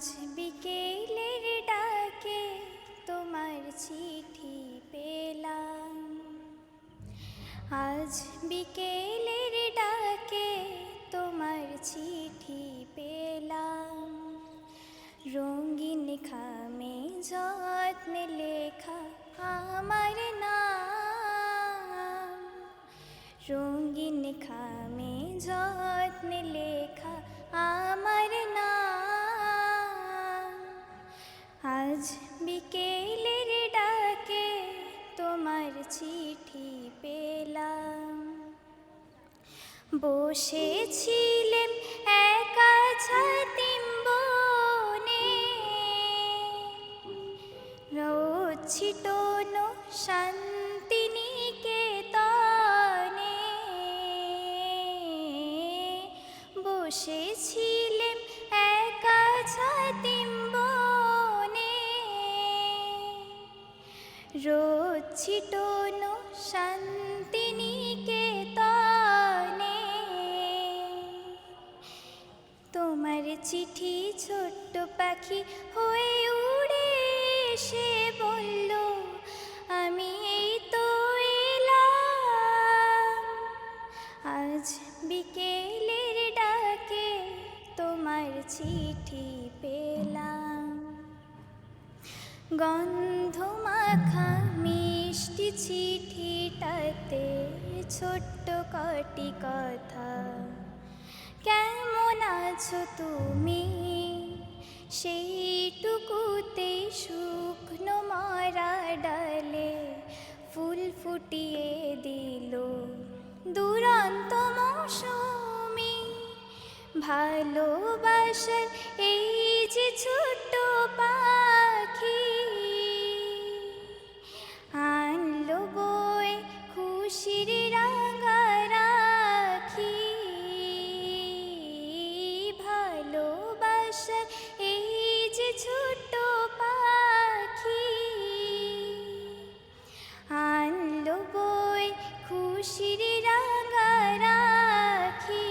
আজ বিকেলের ডাকে তোমার চিঠি পেলাম। আজ বিকেলের ডাকে তোমার চিঠি পেলাম। রঙিন খামে যত্নে লেখা আমার নাম। রঙিন খামে যত্নে লেখা আমার চিঠি পেলাম। বসেছিলেন একা ছাতিম বনে। রোচ্ছিটন শান্তিনিকেতনে। বসেছিলেন একা ছাতিম রোচ্ছিটন শান্তিনিকেতনে। তোমার চিঠি ছোট্ট পাখি হয়ে উড়ে এসে বলল, আমি এই তো এলাম। আজ বিকেলের ডাকে তোমার চিঠি পেলাম। গন্ধ মাখা মিষ্টি চিঠিটাতে ছোট্ট কটি কথা। কেমন আছো তুমি? সেইটুকুতে শুকনো মারা ডালে ফুল ফুটিয়ে দিল দুরন্ত মৌসুমি। ভালোবাসার এই যে ছোট্ট পাখি যে ছোট্ট পাখি আনলো বই খুশির রাখি।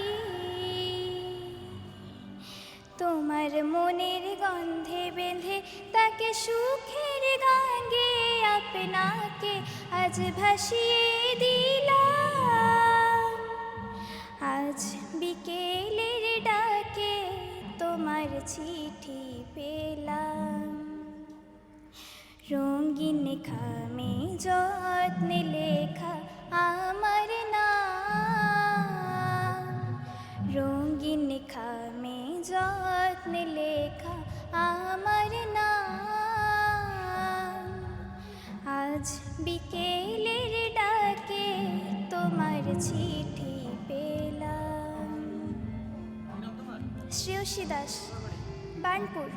তোমার মনের গন্ধে বেঁধে তাকে সুখের গাঙ্গে আপনাকে আজ ভাসিয়ে দিলাম। পেলাম। রঙিন খামে যত্নে লেখা আমার নাম। রঙিন খামে যত্নে লেখা আমার নাম। আজ বিকেলের ডাকে তোমার চিঠি পেলাম। শ্রেয়সী দাস। বানপুর